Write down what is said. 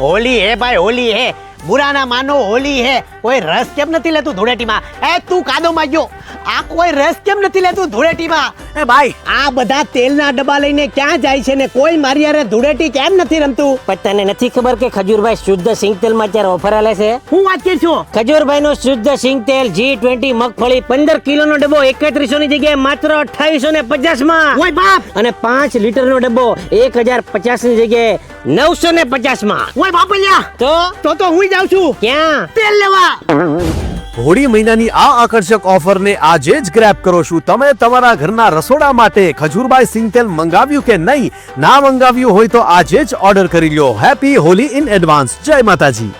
હોલી હે ભાઈ, હોલી હે. બુરાના માનો હોલી હે. કોઈ રસ કેમ નથી લેતું ધૂળેટીમાં? એ, તું કાદોમાં ગયો. આ કોઈ રસ કેમ નથી લેતું ધૂળેટીમાં? એ ભાઈ આ બધા તેલના ડબ્બા લઈને ક્યાં જાય છે ને કોઈ મારી યારે ધૂળેટી કેમ નથી રમતું? પણ તને નથી ખબર કે ખજૂરભાઈ શુદ્ધ સિંગ તેલમાં અત્યારે ઓફર આલે છે? હું વાત કે છું? ખજૂરભાઈ નું શુદ્ધ સિંગ તેલ જી ટ્વેન્ટી મગફળી પંદર કિલો નો ડબ્બો એકત્રીસો ની જગ્યાએ માત્ર અઠાવીસો ને પચાસમાં ઓય બાપ! અને પાંચ લીટર નો ડબ્બો એક હજાર પચાસની જગ્યાએ નવસો ને પચાસમાં ઓય બાપલિયા! તો? તો તો હું જાઉં છું. ક્યાં? તેલ લેવા. હોળી મહિનાની આ આકર્ષક ઓફરને આજે જ ગ્રેબ કરો છું. તમે તમારા ઘરના રસોડા માટે ખજૂરબાઈ સિંગ તેલ મંગાવ્યું કે નહીં? ના મંગાવ્યું હોય તો આજે જ ઓર્ડર કરી લ્યો હેપી હોલી ઇન એડવાન્સ જય માતાજી.